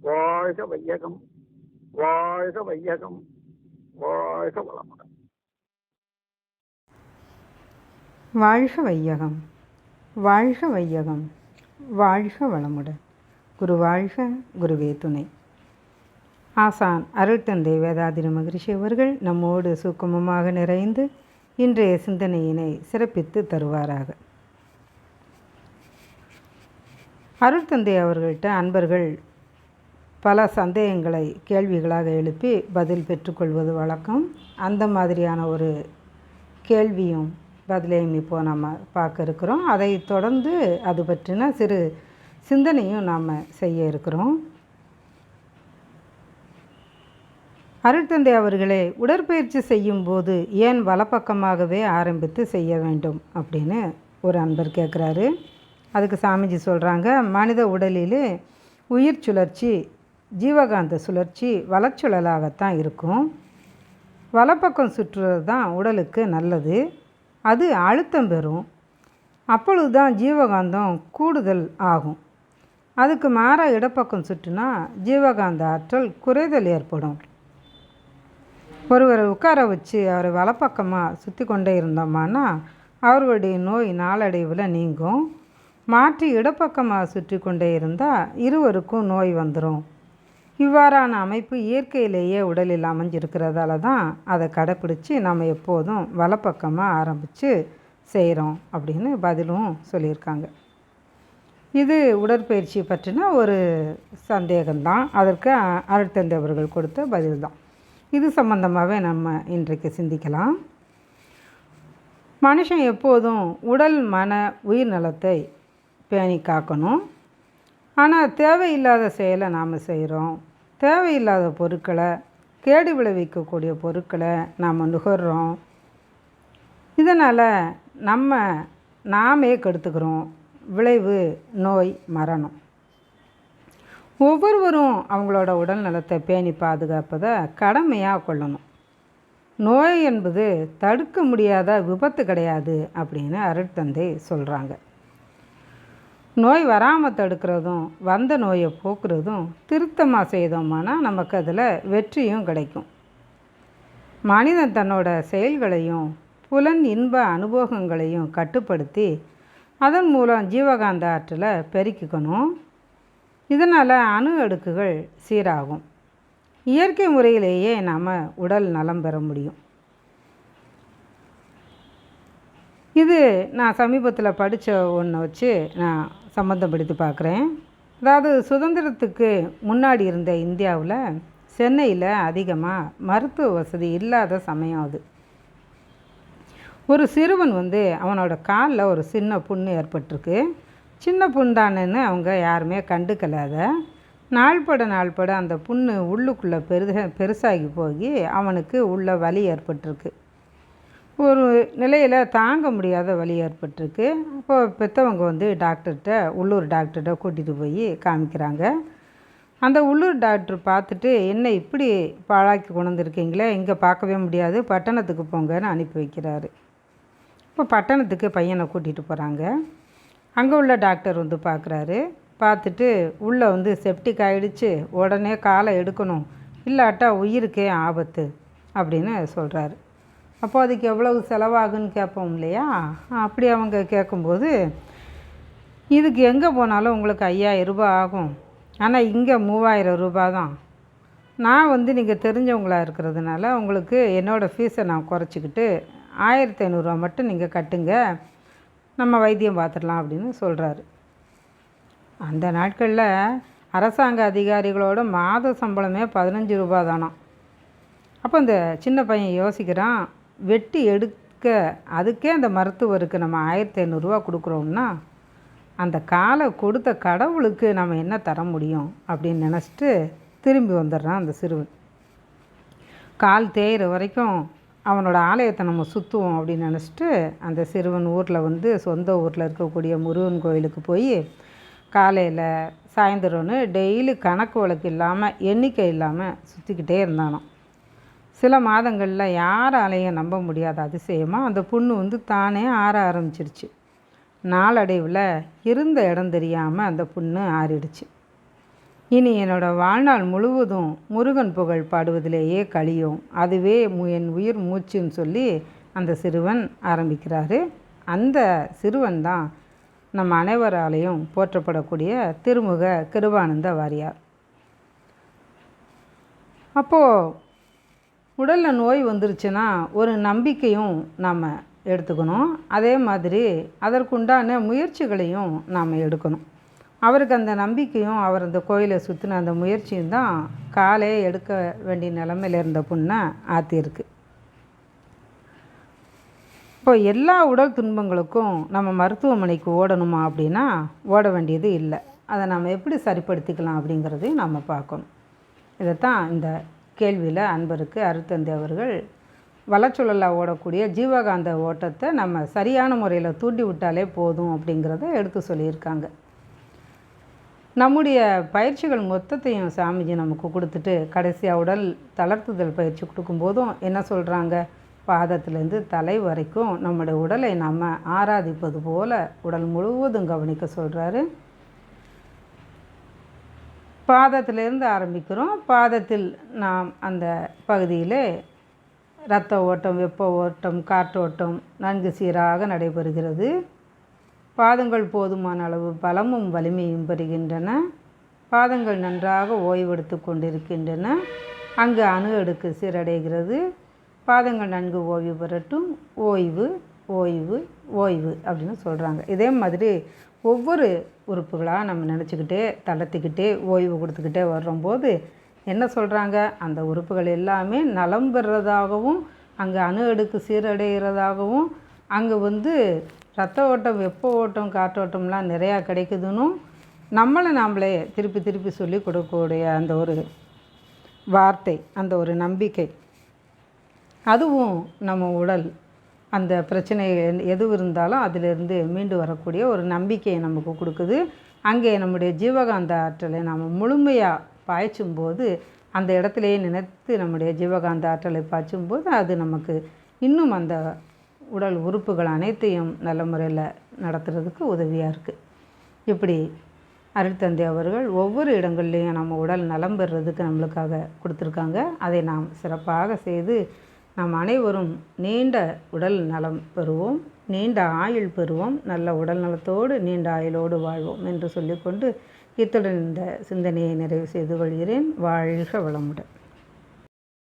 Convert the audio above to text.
வாழ்க வையகம் வாழ்க வையகம் வாழ்க வளமுடன். வாழ்க வையகம் வாழ்க வையகம் வாழ்க வளமுடன். குரு வாழ்க குருவே துணை. ஆசான் அருள்தந்தை வேதாதிரி மகிழ்ச்சி அவர்கள் நம்மோடு சுக்குமமாக நிறைந்து இன்றைய சிந்தனையினை சிறப்பித்து தருவாராக. அருள்தந்தை அவர்கள்ட்ட அன்பர்கள் பல சந்தேகங்களை கேள்விகளாக எழுப்பி பதில் பெற்றுக்கொள்வது வழக்கம். அந்த மாதிரியான ஒரு கேள்வியும் பதிலையும் இப்போது நம்ம பார்க்க இருக்கிறோம். அதை தொடர்ந்து அது பற்றின சிறு சிந்தனையும் நாம் செய்ய இருக்கிறோம். அருட்தந்தை அவர்களே உடற்பயிற்சி செய்யும்போது ஏன் வலப்பக்கமாகவே ஆரம்பித்து செய்ய வேண்டும் அப்படின்னு ஒரு அன்பர் கேட்குறாரு. அதுக்கு சாமிஜி சொல்கிறாங்க மனித உடலில் உயிர் சுழற்சி ஜீவகாந்த சுழற்சி வலச்சுழலாகத்தான் இருக்கும். வலப்பக்கம் சுற்றுறது தான் உடலுக்கு நல்லது. அது அழுத்தம் பெறும். அப்பொழுது தான் ஜீவகாந்தம் கூடுதல் ஆகும். அதுக்கு மாறாக இடப்பக்கம் சுற்றுனா ஜீவகாந்த ஆற்றல் குறைதல் ஏற்படும். ஒருவரை உட்கார வச்சு அவரை வலப்பக்கமாக சுற்றி கொண்டே இருந்தோம்னா அவர்களுடைய நோய் நாளடைவில் நீங்கும். மாற்றி இடப்பக்கமாக சுற்றி கொண்டே இருந்தால் இருவருக்கும் நோய் வந்துடும் இவ்வாறான அமைப்பு இயற்கையிலேயே உடலில் அமைஞ்சிருக்கிறதால தான் அதை கடைப்பிடிச்சி நம்ம எப்போதும் வலப்பக்கமாக ஆரம்பித்து செய்கிறோம் அப்படின்னு பதிலும் சொல்லியிருக்காங்க. இது உடற்பயிற்சி பற்றின ஒரு சந்தேகம்தான். அதற்கு அருட்தந்தவர்கள் கொடுத்த பதில் தான் இது சம்பந்தமாகவே நம்ம இன்றைக்கு சிந்திக்கலாம். மனுஷன் எப்போதும் உடல் மன உயிர் நலத்தை பேணி காக்கணும் ஆனால் தேவையில்லாத செயலை நாம் செய்கிறோம் தேவையில்லாத பொருட்களை கேடு விளைவிக்கக்கூடிய பொருட்களை நாம் நுகர்றோம். இதனால் நம்ம நாமே கெடுத்துக்கிறோம். விளைவு நோய் மரணம். ஒவ்வொருவரும் அவங்களோட உடல் நலத்தை பேணி பாதுகாப்பதை கடமையாக கொள்ளணும். நோய் என்பது தடுக்க முடியாத விபத்து கிடையாது அப்படின்னு அருட்தந்தை சொல்கிறாங்க நோய் வராமல் தடுக்கிறதும் வந்த நோயை போக்குறதும் திருத்தமாக செய்தோம்னா நமக்கு அதில் வெற்றியும் கிடைக்கும். மனிதன் தன்னோட செயல்களையும் புலன் இன்ப அனுபவங்களையும் கட்டுப்படுத்தி அதன் மூலம் ஜீவகாந்த ஆற்றில் பெருக்கிக்கணும். இதனால் அணு அடுக்குகள் சீராகும். இயற்கை முறையிலேயே நாம் உடல் நலம் பெற முடியும். இது நான் சமீபத்தில் படித்த ஒன்றை வச்சு நான் சம்மந்தப்படுத்தி பார்க்குறேன். அதாவது சுதந்திரத்துக்கு முன்னாடி இருந்த இந்தியாவில் சென்னையில் அதிகமாக மருத்துவ வசதி இல்லாத சமயம் அது. ஒரு சிறுவன் வந்து அவனோட காலில் ஒரு சின்ன புண்ணு ஏற்பட்டிருக்கு. சின்ன புண்தானன்னு அவங்க யாருமே கண்டுக்கலாத நாள்பட நாள்பட அந்த புண்ணு உள்ளுக்குள்ளே பெருத பெருசாகி போய் அவனுக்கு உள்ள வலி ஏற்பட்டிருக்கு. ஒரு நிலையில் தாங்க முடியாத வலி ஏற்பட்டிருக்கு. அப்போ பெற்றவங்க வந்து டாக்டர்கிட்ட உள்ளூர் டாக்டர்கிட்ட கூட்டிகிட்டு போய் காமிக்கிறாங்க. அந்த உள்ளூர் டாக்டர் பார்த்துட்டு என்ன இப்படி பாழாக்கி கொண்டு வந்திருக்கீங்களே இங்கே பார்க்கவே முடியாது. பட்டணத்துக்கு போங்கன்னு அனுப்பி வைக்கிறாரு. இப்போ பட்டணத்துக்கு பையனை கூட்டிகிட்டு போகிறாங்க அங்கே உள்ள டாக்டர் வந்து பார்க்குறாரு. பார்த்துட்டு உள்ளே வந்து செப்டிக் ஆகிடுச்சு உடனே காலை எடுக்கணும். இல்லாட்டா உயிருக்கே ஆபத்து. அப்படின்னு சொல்கிறாரு அப்போ அதுக்கு எவ்வளவு செலவாகுன்னு கேட்போம் இல்லையா? அப்படி அவங்க கேட்கும்போது இதுக்கு எங்கே போனாலும் உங்களுக்கு ஐயாயிரம் ரூபாய் ஆகும். ஆனால் இங்கே மூவாயிரம் ரூபாய் தான். நான் வந்து நீங்கள் தெரிஞ்சவங்களாக இருக்கிறதுனால உங்களுக்கு என்னோடய ஃபீஸை நான் குறைச்சிக்கிட்டு ஆயிரத்தி ஐநூறுரூவா மட்டும் நீங்கள் கட்டுங்க. நம்ம வைத்தியம் பார்த்துடலாம் அப்படின்னு சொல்கிறாரு அந்த நாட்களில் அரசாங்க அதிகாரிகளோட மாத சம்பளமே பதினஞ்சு ரூபா தானாம். அப்போ இந்த சின்ன பையன் யோசிக்கிறான் வெட்டி எடுக்க அதுக்கே அந்த மருத்துவருக்கு நம்ம ஆயிரத்தி ஐநூறுரூவா கொடுக்குறோம்னா அந்த காலை கொடுத்த கடவுளுக்கு நம்ம என்ன தர முடியும் அப்படின்னு நினச்சிட்டு திரும்பி வந்துடுறான் அந்த சிறுவன். கால் தேயிற வரைக்கும் அவனோட ஆலயத்தை நம்ம சுற்றுவோம் அப்படின்னு நினச்சிட்டு அந்த சிறுவன் ஊரில் வந்து சொந்த ஊரில் இருக்கக்கூடிய முருகன் கோயிலுக்கு போய் காலையில் சாயந்தரம்னு டெய்லி கணக்கு வழக்கு இல்லாமல் எண்ணிக்கை இல்லாமல் சுற்றிக்கிட்டே இருந்தானோ சில மாதங்களில் யாராலையும் நம்ப முடியாத அதிசயமாக அந்த புண்ணு வந்து தானே ஆற ஆரம்பிச்சிருச்சு. நாளடைவில் இருந்த இடம் தெரியாமல் அந்த புண்ணு ஆறிடுச்சு. இனி என்னோட வாழ்நாள் முழுவதும் முருகன் புகழ் பாடுவதிலேயே கழியும். அதுவே மு- என் உயிர் மூச்சுன்னு சொல்லி அந்த சிறுவன் ஆரம்பிக்கிறாரு. அந்த சிறுவன் தான் நம்ம அனைவராலையும் போற்றப்படக்கூடிய திருமுக கிருபானந்த வாரியார். அப்போது உடலில் நோய் வந்துருச்சுன்னா ஒரு நம்பிக்கையும் நாம் எடுத்துக்கணும். அதே மாதிரி அதற்குண்டான முயற்சிகளையும் நாம் எடுக்கணும். அவருக்கு அந்த நம்பிக்கையும் அவர் அந்த கோயிலை சுற்றின அந்த முயற்சியும் தான் காலே எடுக்க வேண்டிய நிலமையில இருந்த புண்ணை ஆற்றியிருக்கு இப்போ எல்லா உடல் துன்பங்களுக்கும் நம்ம மருத்துவமனைக்கு ஓடணுமா அப்படின்னா ஓட வேண்டியது இல்லை. அதை நம்ம எப்படி சரிப்படுத்திக்கலாம் அப்படிங்கிறதையும் நம்ம பார்க்கணும். இதைத்தான் இந்த கேள்வியில் அன்பருக்கு அருத்தந்தி அவர்கள் வளச்சுழலாக ஓடக்கூடிய ஜீவகாந்த ஓட்டத்தை நம்ம சரியான முறையில் தூண்டி விட்டாலே போதும் அப்படிங்கிறத எடுத்து சொல்லியிருக்காங்க. நம்முடைய பயிற்சிகள் மொத்தத்தையும் சாமிஜி நமக்கு கொடுத்துட்டு கடைசியாக உடல் தளர்த்துதல் பயிற்சி கொடுக்கும்போதும் என்ன சொல்கிறாங்க பாதத்திலேருந்து தலை வரைக்கும் நம்முடைய உடலை நம்ம ஆராதிப்பது போல உடல் முழுவதும் கவனிக்க சொல்கிறாரு பாதத்திலிருந்து ஆரம்பிக்கிறோம். பாதத்தில் நாம் அந்த பகுதியில் இரத்த ஓட்டம் வெப்ப ஓட்டம் காற்றோட்டம் நன்கு சீராக நடைபெறுகிறது. பாதங்கள் போதுமான அளவு பலமும் வலிமையும் பெறுகின்றன. பாதங்கள் நன்றாக ஓய்வெடுத்து கொண்டிருக்கின்றன. அங்கு அணு அடுக்கு சீரடைகிறது. பாதங்கள் நன்கு ஓய்வு பெறட்டும். ஓய்வு ஓய்வு ஓய்வு அப்படின்னு சொல்கிறாங்க இதே மாதிரி ஒவ்வொரு உறுப்புகளாக நம்ம நினச்சிக்கிட்டே தளர்த்திக்கிட்டே ஓய்வு கொடுத்துக்கிட்டே வர்றம்போது என்ன சொல்கிறாங்க அந்த உறுப்புகள் எல்லாமே நலம் பெறுறதாகவும் அங்கே அணு அடுக்கு சீரடைகிறதாகவும் அங்கே வந்து ரத்த ஓட்டம் வெப்ப ஓட்டம் காற்றோட்டம்லாம் நிறையா கிடைக்குதுன்னு நம்மளை நாம்ளே திருப்பி திருப்பி சொல்லி கொடுக்கக்கூடிய அந்த ஒரு வார்த்தை அந்த ஒரு நம்பிக்கை. அதுவும் நம்ம உடல். அந்த பிரச்சனை எது இருந்தாலும் அதிலிருந்து மீண்டு வரக்கூடிய ஒரு நம்பிக்கையை நமக்கு கொடுக்குது. அங்கே நம்முடைய ஜீவகாந்த ஆற்றலை நாம் முழுமையாக பாய்ச்சும் போது அந்த இடத்துலையே நினைத்து நம்முடைய ஜீவகாந்த ஆற்றலை பாய்ச்சும் போது அது நமக்கு இன்னும் அந்த உடல் உறுப்புகள் அனைத்தையும் நல்ல முறையில் நடத்துறதுக்கு உதவியாக இருக்குது இப்படி அருட்தந்தை அவர்கள் ஒவ்வொரு இடங்கள்லையும் நம்ம உடல் நலம் பெறுறதுக்கு நம்மளுக்காக கொடுத்துருக்காங்க. அதை நாம் சிறப்பாக செய்து நாம் அனைவரும் நீண்ட உடல் நலம் பெறுவோம். நீண்ட ஆயுள் பெறுவோம். நல்ல உடல் நலத்தோடு நீண்ட ஆயுளோடு வாழ்வோம் என்று சொல்லிக்கொண்டு இத்துடன் இந்த சிந்தனையை நிறைவு செய்து கொள்கிறேன். வாழ்க வளமுடன்.